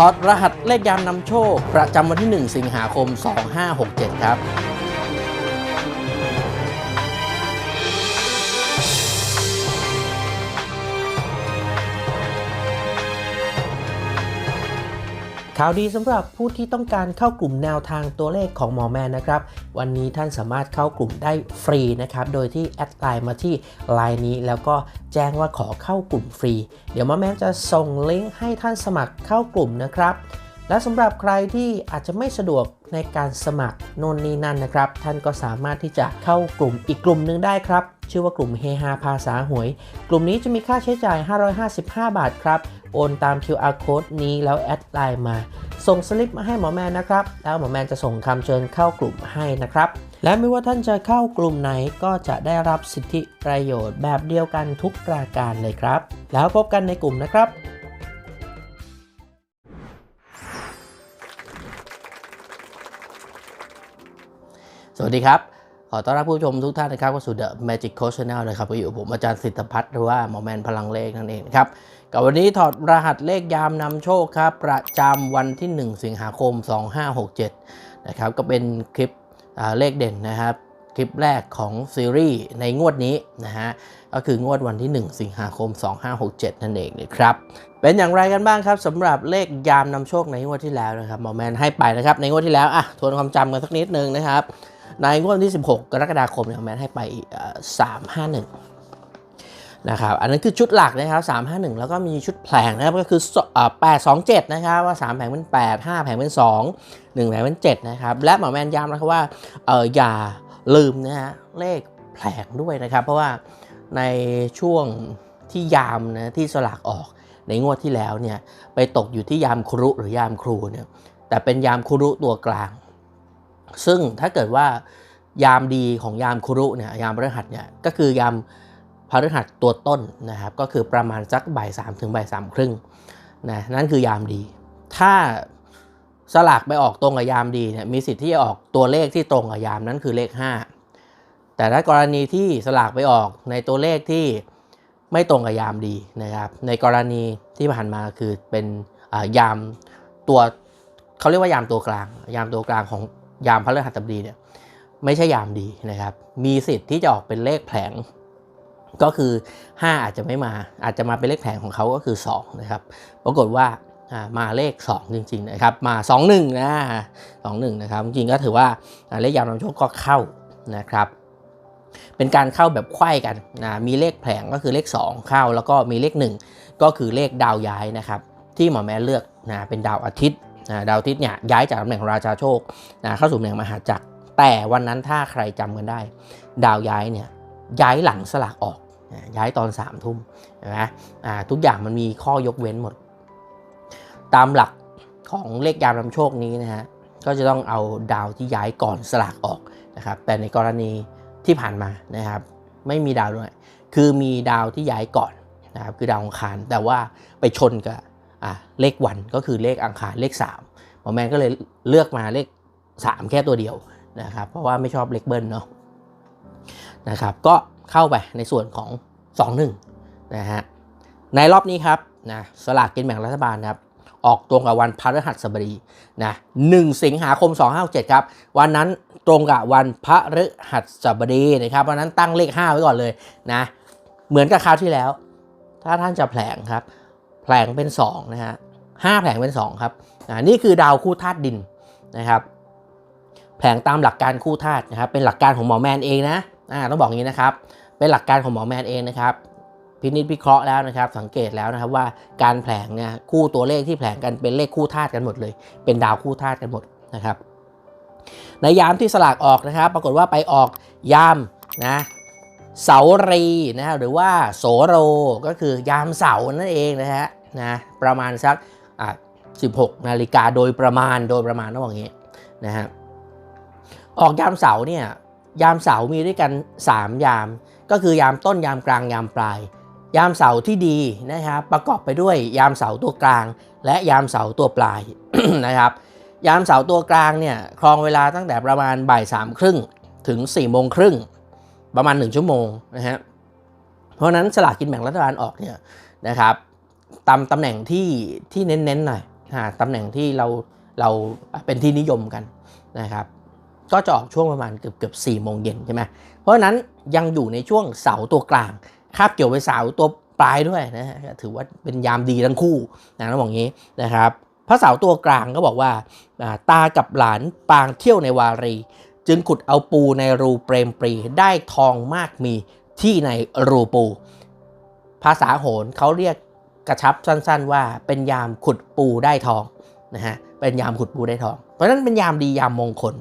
ถอดรหัสเลขยามนำโชค ประจำวันที่ 1 สิงหาคม 2567 ครับ ข่าวดีสำหรับผู้ที่ต้องการเข้ากลุ่มแนวทางตัวเลขของหมอแมนนะครับ วันนี้ท่านสามารถเข้ากลุ่มได้ฟรีนะครับ โดยที่แอดไลน์มาที่ไลน์นี้แล้วก็แจ้งว่าขอเข้ากลุ่มฟรี เดี๋ยวหมอแมนจะส่งลิงก์ให้ท่านสมัครเข้ากลุ่มนะครับ และสำหรับใครที่อาจจะไม่สะดวกในการสมัครโน่นนี่นั่นนะครับ ท่านก็สามารถที่จะเข้ากลุ่มอีกกลุ่มหนึ่งได้ครับ ชื่อว่ากลุ่มเฮฮาภาษาหวย กลุ่มนี้จะมีค่าใช้จ่าย 555 บาทครับ โอนตาม QR code นี้แล้วแอดไลน์มา ส่งสลิปมาให้หมอแมนนะครับ แล้วหมอแมนจะส่งคำเชิญเข้ากลุ่มให้นะครับ และไม่ว่าท่านจะเข้ากลุ่มไหนก็จะได้รับสิทธิประโยชน์แบบเดียวกันทุกประการเลยครับ แล้วพบกันในกลุ่มนะครับสวัสดีครับ ขอต้อนรับผู้ชมทุกท่านนะครับเข้าสู่ The Magic Coach Channel นะครับก็อยู่กับผมอาจารย์สิทธพัฒน์หรือว่าหมอแมนพลังเลขนั่นเองนะครับ กับวันนี้ถอดรหัสเลขยามนำโชคครับ ประจำวันที่ 1 สิงหาคม 2567 นะครับก็เป็นคลิปเลขเด่นนะครับ คลิปแรกของซีรีส์ในงวดนี้นะฮะก็คืองวดวันที่ 1 สิงหาคม 2567 นั่นเองนะครับ เป็นอย่างไรกันบ้างครับสำหรับเลขยามนำโชคในงวดที่แล้วนะครับหมอแมนให้ไปนะครับในงวดที่แล้วอะทวนความจำกันสักนิดนึงนะครับในงวดที่ 16 กรกฎาคมเนี่ยหมอแมนให้ไปสามห้าห นะครับอันนั้นคือชุดหลักนะครับ351 แล้วก็มีชุดแผงนะครับก็คือแปดสองเจ็ดนะครับว่า 3 แผงเป็น 8 5 แผงเป็น 2 1 แผงเป็น 7 นะครับ และหมอแมนย้ำนะครับว่าเอออย่าลืมนะฮะเลขแผงด้วยนะครับ เพราะว่าในช่วงที่ยามนะที่สลากออกในงวดที่แล้วเนี่ยไปตกอยู่ที่ยามครุหรือยามครูเนี่ยแต่เป็นยามครุตัวกลาง ซึ่งถ้าเกิดว่ายามดีของยามครุเนี่ยยามพฤหัสเนี่ยก็คือยาม พฤหัสตัวต้นนะครับก็คือประมาณสักบ่ายสามถึงบ่ายสามครึ่งนะนั่นคือยามดี ถ้าสลากไปออกตรงกับยามดีเนี่ยมีสิทธิ์ที่จะออกตัวเลขที่ตรงกับยามนั้นคือเลข 5 แต่ถ้ากรณีที่สลากไปออกในตัวเลขที่ไม่ตรงกับยามดีนะครับในกรณีที่ผ่านมาคือเป็นยามตัวเขาเรียกว่ายามตัวกลาง ยามตัวกลางของยามพระฤหัสบดีเนี่ยไม่ใช่ยามดีนะครับมีสิทธิ์ที่จะออกเป็นเลขแผลง ก็คือ 5 อาจจะไม่มา อาจจะมาเป็นเลขแผงของเขาก็คือ2นะครับ ปรากฏว่ามาเลข 2 จริง ๆ นะครับ มา 2 1นะ2 1นะครับ จริงก็ถือว่าเลขยามนำโชคก็เข้านะครับ เป็นการเข้าแบบไขว้กันนะมีเลขแผงก็คือเลข 2 เข้า แล้วก็มีเลข 1 ก็คือเลขดาวย้ายนะครับ ที่หมอแม่เลือกนะเป็นดาวอาทิตย์นะดาวอาทิตย์เนี่ยย้ายจากตำแหน่งราชาโชคนะเข้าสู่ตำแหน่งมหาจักรแต่วันนั้นถ้าใครจำกันได้ ดาวย้ายเนี่ย ย้ายหลังสลากออกย้ายตอน3ามทุ่มนไหมอ่าทุกอย่างมันมีข้อยกเว้นหมด ตามหลักของเลขยามนำโชคนี้นะฮะก็จะต้องเอาดาวที่ย้ายก่อนสลากออกนะครับแต่ในกรณีที่ผ่านมานะครับ ไม่มีดาวด้วยคือมีดาวที่ย้ายก่อนนะครับคือดาวอังคารแต่ว่าไปชนกับเลขวันก็คือเลขอังคารเลข3หมอแมนก็เลยเลือกมาเลข 3 แค่ตัวเดียวนะครับเพราะว่าไม่ชอบเลขเบิ้ลเนาะ นะครับก็เข้าไปในส่วนของ 2-1นะฮะในรอบนี้ครับนะสลากกินแบ่งรัฐบาลนะครับออกตรงกับวันพฤหัสบดีนะ1สิงหาคม 257 ครับ วันนั้นตรงกับวันพฤหัสบดีนะครับวันนั้นตั้งเลข 5 ไว้ก่อนเลยนะเหมือนกับคราวที่แล้ว ถ้าท่านจะแผลงครับ แผลงเป็น2นะฮะห้าแผลงเป็น 2 ครับอ่านี่คือดาวคู่ธาตุดินนะครับ แผลงตามหลักการคู่ธาตุนะครับเป็นหลักการของหมอแมนเองนะ อ่าต้องบอกอย่างนี้นะครับ เป็นหลักการของหมอแมนเองนะครับ พินิจพิเคราะห์แล้วนะครับ สังเกตแล้วนะครับว่าการแผลงเนี่ยคู่ตัวเลขที่แผลงกันเป็นเลขคู่ธาตุกันหมดเลย เป็นดาวคู่ธาตุกันหมดนะครับ ในยามที่สลากออกนะครับ ปรากฏว่าไปออกยามนะเสารีนะรหรือว่าโสโรก็คือยามเสานั่นเองนะฮะนะประมาณสักอะ16 นาฬิกาโดยประมาณโดยประมาณต้องบอกอย่างนี้นะฮะออกยามเสาเนี่ย ยามเสาร์มีด้วยกัน 3 ยาม ก็คือยามต้นยามกลางยามปลาย ยามเสาร์ที่ดีนะครับประกอบไปด้วยยามเสาร์ตัวกลาง และยามเสาร์ตัวปลายนะครับ ยามเสาร์ตัวกลางเนี่ยครองเวลาตั้งแต่ประมาณบ่ายสามครึ่งถึง4ี่โมงครึ่งประมาณ 1 ชั่วโมงนะฮะเพราะนั้นสลากกินแบ่งรัฐบาลออกเนี่ยนะครับตามตำแหน่งที่ที่เน้นๆหน่อยตำแหน่งที่เราเราเป็นที่นิยมกันนะครับ ก็จะออกช่วงประมาณเกือบเกือบสี่โมงเย็นใช่ไหมเพราะฉะนั้นยังอยู่ในช่วงเสาตัวกลางคาบเกี่ยวไปเสาตัวปลายด้วยนะฮะถือว่าเป็นยามดีทั้งคู่นะต้องบอกงี้นะครับพระเสาตัวกลางก็บอกว่าตากับหลานปางเที่ยวในวารี จึงขุดเอาปูในรูเปรมปรีได้ทองมากมีที่ในรูปู ภาษาโหรเขาเรียกกระชับสั้นๆว่าเป็นยามขุดปูได้ทองนะฮะเป็นยามขุดปูได้ทอง เพราะนั้นเป็นยามดียามมงคล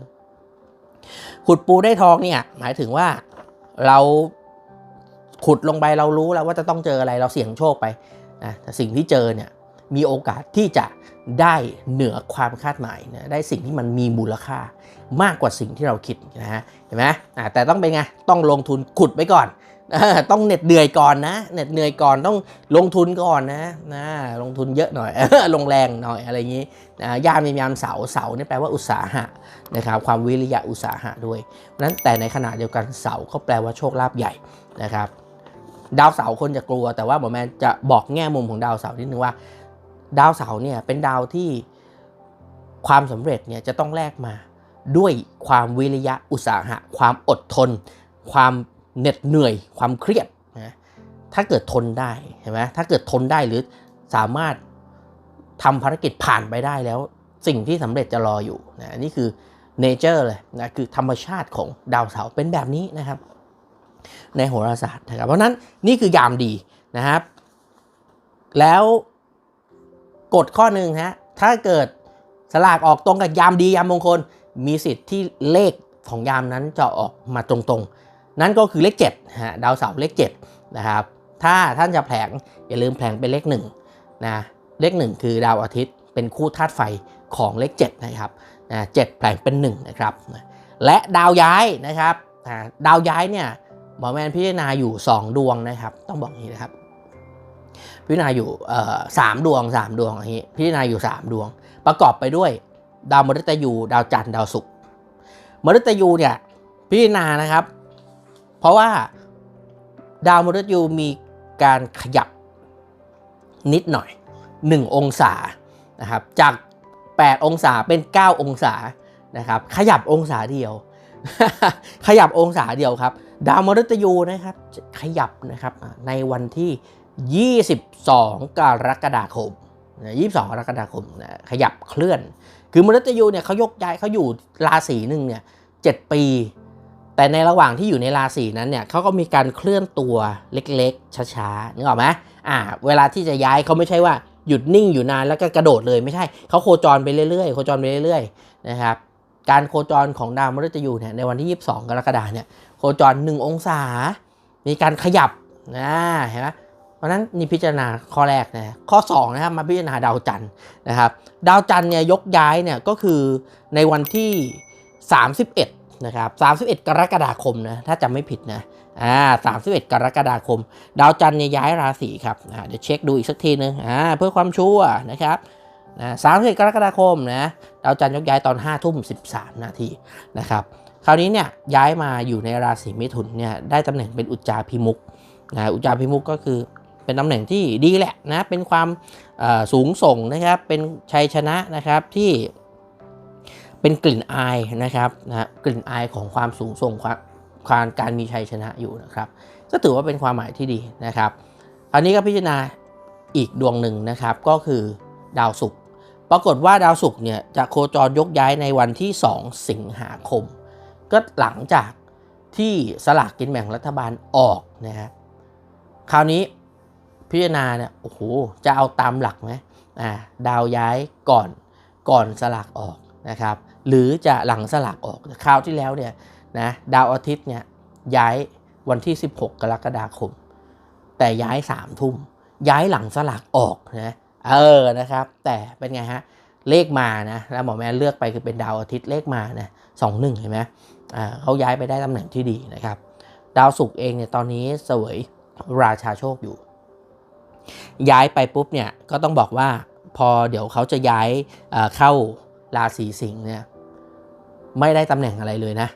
ขุดปูได้ทองเนี่ยหมายถึงว่าเราขุดลงไปเรารู้แล้วว่าจะต้องเจออะไรเราเสี่ยงโชคไปนะแต่สิ่งที่เจอเนี่ยมีโอกาสที่จะได้เหนือความคาดหมายนะได้สิ่งที่มันมีมูลค่ามากกว่าสิ่งที่เราคิดนะฮะเห็นไหมอ่าแต่ต้องเป็นไงต้องลงทุนขุดไว้ก่อน ต้องเหน็ดเหนื่อยก่อนนะเหน็ดเหนื่อยก่อนต้องลงทุนก่อนนะนะลงทุนเยอะหน่อยลงแรงหน่อยอะไรอย่างนี้นะยามมียามเสาเสาเนี่ยแปลว่าอุตสาหะนะครับความวิริยะอุตสาหะด้วยนั้นแต่ในขณะเดียวกันเสาก็แปลว่าโชคลาภใหญ่นะครับดาวเสาคนจะกลัว แต่ว่าหมอแมนจะบอกแง่มุมของดาวเสานิดนึงว่า ดาวเสาเนี่ยเป็นดาวที่ความสำเร็จเนี่ยจะต้องแลกมาด้วยความวิริยะอุตสาหะ ความอดทน ความ เหน็ดเหนื่อยความเครียดนะถ้าเกิดทนได้เห็นไหมถ้าเกิดทนได้หรือสามารถทำภารกิจผ่านไปได้แล้ว สิ่งที่สำเร็จจะรออยู่นะนี่คือเนเจอร์เลยนะคือธรรมชาติของดาวเสาร์เป็นแบบนี้นะครับ ในโหราศาสตร์นะครับ เพราะฉะนั้นนี่คือยามดีนะครับ แล้วกฎข้อหนึ่งฮะถ้าเกิดสลากออกตรงกับยามดียามมงคล มีสิทธิ์ที่เลขของยามนั้นจะออกมาตรงๆ นั่นก็คือเลข7ฮะดาวเสาร์เลข7นะครับถ้าท่านจะแผลงอย่าลืมแผลงเป็นเลข1นะเลข 1 คือดาวอาทิตย์เป็นคู่ธาตุไฟของเลข7นะครับนะเจ็ดแผลงเป็น1นะครับและดาวย้ายนะครับดาวย้ายเนี่ยหมอแมนพิจารณาอยู่ 2 ดวงนะครับ ต้องบอกอย่างนี้นะครับ พิจารณาอยู่สามดวงสามดวงอย่างนี้พิจารณาอยู่ 3 ดวง ประกอบไปด้วย ดาวมฤตยู ดาวจันทร์ดาวศุกร์มฤตยูเนี่ยพิจารณานะครับ ราะว่าดาวมฤตยูมีการขยับนิดหน่อย 1 องศานะครับจาก 8 องศาเป็น 9 องศานะครับขยับองศาเดียว ขยับองศาเดียวครับ ดาวมฤตยูนะครับขยับนะครับในวันที่ 22 กรกฎาคม 22 กรกฎาคมนะขยับเคลื่อน คือมฤตยูเนี่ยเขายกย้ายเขาอยู่ราศีหนึ่งเนี่ย 7 ปี แต่ในระหว่างที่อยู่ในราศีนั้นเนี่ยเขาก็มีการเคลื่อนตัวเล็กๆ ช้าๆนึกออกไหมอ่า เวลาที่จะย้ายเขาไม่ใช่ว่าหยุดนิ่งอยู่นานแล้วก็กระโดดเลยไม่ใช่เขาโคจรไปเรื่อยๆ โคจรไปเรื่อยๆนะครับการโคจรของดาวมฤตยูเนี่ยในวันที่ 22 กรกฎาเนี่ยโคจร 1 องศา มีการขยับนะเห็นไหมเพราะฉะนั้นนี่พิจารณาข้อแรกนะข้อ2นะครับมาพิจารณาดาวจันทร์นะครับ ดาวจันทร์เนี่ยยกย้ายเนี่ยก็คือในวันที่ 31 นะครับ31 กรกฎาคมนะถ้าจำไม่ผิดนะอ่า31 กรกฎาคม ดาวจันทร์ย้ายราศีครับอ่าเดี๋ยวเช็คดูอีกสักทีนึงอ่าเพื่อความชัวร์นะครับนะ31 กรกฎาคมนะดาวจันทร์ยกย้ายตอน5ทุ่ม13 นาทีนะครับคราวนี้เนี่ยย้ายมาอยู่ในราศีมิถุนเนี่ยได้ตำแหน่งเป็นอุจจาพิมุกนะอุจจาพิมุกก็คือเป็นตำแหน่งที่ดีแหละนะเป็นความสูงส่งนะครับเป็นชัยชนะนะครับที่ เป็นกลิ่นอายนะครับนะกลิ่นอายของความสูงส่งความการมีชัยชนะอยู่นะครับ ก็ถือว่าเป็นความหมายที่ดีนะครับคราวนี้ก็พิจารณาอีกดวงหนึ่งนะครับ ก็คือดาวศุกร์ปรากฏว่าดาวศุกร์เนี่ยจะโคจรยกย้ายในวันที่ 2 สิงหาคม ก็หลังจากที่สลากกินแบ่งรัฐบาลออกนะฮะคราวนี้พิจารณาเนี่ยโอ้โหจะเอาตามหลักไหมอ่าดาวย้ายก่อนก่อนสลากออก นะครับหรือจะหลังสลากออกคราวที่แล้วเนี่ยนะดาวอาทิตย์เนี่ยย้ายวันที่ 16 กรกฎาคม แต่ย้าย3ทุ่มย้ายหลังสลากออกนะเออนะครับ แต่เป็นไงฮะเลขมานะแล้วหมอแม่เลือกไปคือเป็นดาวอาทิตย์เลขมานะสองหนึ่งเห็นไหมอ่าเขาย้ายไปได้ตำแหน่งที่ดีนะครับ ดาวศุกร์เองเนี่ยตอนนี้เสวยราชาโชคอยู่ ย้ายไปปุ๊บเนี่ยก็ต้องบอกว่าพอเดี๋ยวเขาจะย้ายเอ่อเข้า ราศีสิงห์เนี่ยไม่ได้ตำแหน่งอะไรเลยนะ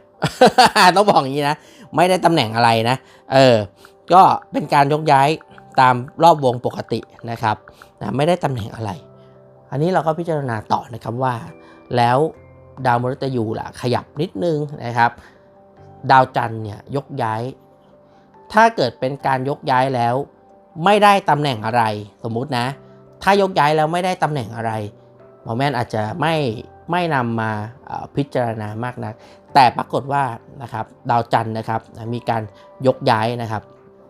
ต้องบอกอย่างนี้นะ ไม่ได้ตำแหน่งอะไรนะ เออ ก็เป็นการยกย้ายตามรอบวงปกตินะครับนะไม่ได้ตำแหน่งอะไร อันนี้เราก็พิจารณาต่อนะครับว่า แล้วดาวมฤตยูล่ะขยับนิดนึงนะครับ ดาวจันทร์เนี่ยยกย้าย ถ้าเกิดเป็นการยกย้ายแล้ว ไม่ได้ตำแหน่งอะไร สมมุตินะ ถ้ายกย้ายแล้วไม่ได้ตำแหน่งอะไร หมอแม่นอาจจะไม่ไม่นำมาพิจารณามากนัก แต่ปรากฏว่านะครับดาวจันทร์นะครับมีการยกย้ายนะครับ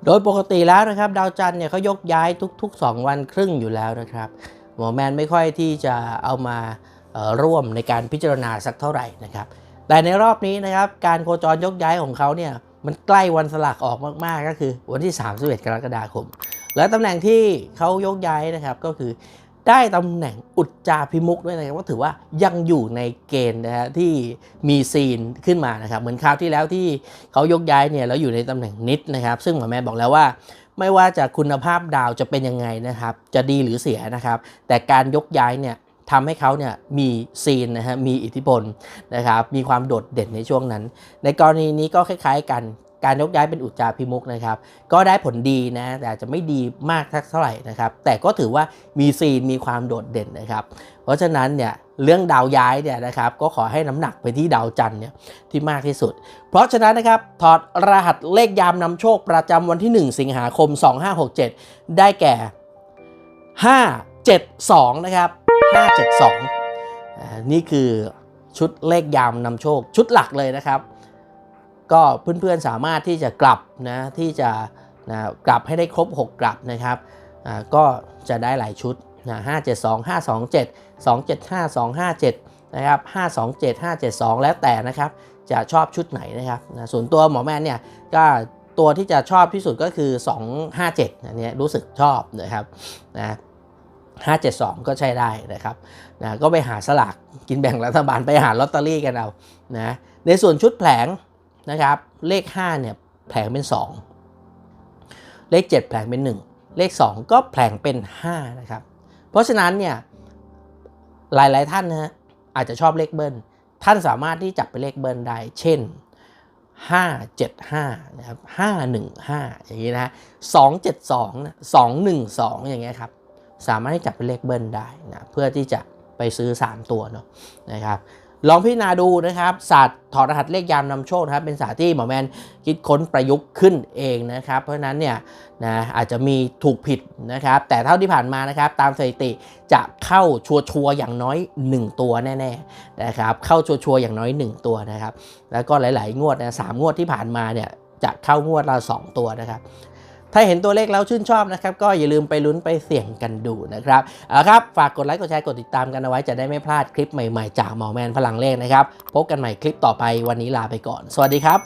โดยปกติแล้วนะครับ ดาวจันทร์เนี่ยเขายกย้ายทุก ๆ 2 วันครึ่งอยู่แล้วนะครับหมอแมนไม่ค่อยที่จะเอามาร่วมในการพิจารณาสักเท่าไหร่นะครับ แต่ในรอบนี้นะครับการโคจรยกย้ายของเขาเนี่ยมันใกล้วันสลากออกมากๆ ก็คือวันที่ 31 กรกฎาคม และตำแหน่งที่เขายกย้ายนะครับก็คือ ได้ตำแหน่งอุจจาพิมุกด้วยนะครับก็ถือว่ายังอยู่ในเกณฑ์นะฮะที่มีซีนขึ้นมานะครับ เหมือนคราวที่แล้วที่เขายกย้ายเนี่ยแล้วอยู่ในตำแหน่งนิดนะครับ ซึ่งหมอแม่บอกแล้วว่า ไม่ว่าจะคุณภาพดาวจะเป็นยังไงนะครับ จะดีหรือเสียนะครับ แต่การยกย้ายเนี่ยทำให้เขาเนี่ยมีซีนนะฮะมีอิทธิพลนะครับมีความโดดเด่นในช่วงนั้น ในกรณีนี้ก็คล้าย ๆ กัน การยกย้ายเป็นอุจจาพิมุกนะครับ ก็ได้ผลดีนะแต่อาจจะไม่ดีมากเท่าไหร่นะครับ แต่ก็ถือว่ามีซีนมีความโดดเด่นนะครับ เพราะฉะนั้นเนี่ยเรื่องดาวย้ายเนี่ยนะครับก็ขอให้น้ำหนักไปที่ดาวจันทร์เนี่ยที่มากที่สุด เพราะฉะนั้นนะครับถอดรหัสเลขยามนำโชคประจำวันที่ 1 สิงหาคม 2567 ได้แก่ 572 นะครับ 572อ่านี่คือชุดเลขยามนำโชคชุดหลักเลยนะครับ ก็เพื่อนๆสามารถที่จะกลับนะที่จะนะกลับให้ได้ครบ 6 กลับนะครับก็จะได้หลายชุดนะ572 527 275 257นะครับ527 572 แล้วแต่นะครับจะชอบชุดไหนนะครับนะส่วนตัวหมอแมนเนี่ยก็ตัวที่จะชอบที่สุดก็คือ 257อันนี้รู้สึกชอบนะครับนะ572 ก็ใช้ได้นะครับนะก็ไปหาสลากกินแบ่งรัฐบาลไปหาลอตเตอรี่กันเอานะในส่วนชุดแผลง นะครับ เลข 5 เนี่ยแผลงเป็น 2 เลข 7 แผลงเป็น 1 เลข 2 ก็แผลงเป็น 5 นะครับ เพราะฉะนั้นเนี่ยหลาย ๆ ท่านนะฮะอาจจะชอบเลขเบิ้ล ท่านสามารถที่จับไปเลขเบิ้ลได้ เช่น 575 นะครับ 515 อย่างนี้นะ272นะ212 อย่างเงี้ยครับ สามารถที่จับเป็นเลขเบิ้ลได้นะ เพื่อที่จะไปซื้อ 3 ตัวเนาะนะครับ ลองพิจารณาดูนะครับศาสตร์ถอดรหัสเลขยามนำโชคนะครับเป็นศาสตร์ที่หมอแมนคิดค้นประยุกต์ขึ้นเองนะครับ เพราะฉะนั้นเนี่ยนะอาจจะมีถูกผิดนะครับ แต่เท่าที่ผ่านมานะครับ ตามสถิติจะเข้าชัวร์ๆอย่างน้อย 1 ตัวแน่ๆนะครับเข้าชัวร์ๆอย่างน้อย 1 ตัวนะครับ แล้วก็หลาย ๆ งวดนะสามงวดที่ผ่านมาเนี่ยจะเข้างวดละ2ตัวนะครับ ถ้าเห็นตัวเลขแล้วชื่นชอบนะครับ ก็อย่าลืมไปลุ้นไปเสี่ยงกันดูนะครับเอาครับ ฝากกดไลค์กดแชร์กดติดตามกันเอาไว้จะได้ไม่พลาดคลิปใหม่ๆ จากหมอแมนพลังเลขนะครับ พบกันใหม่คลิปต่อไปวันนี้ลาไปก่อน สวัสดีครับ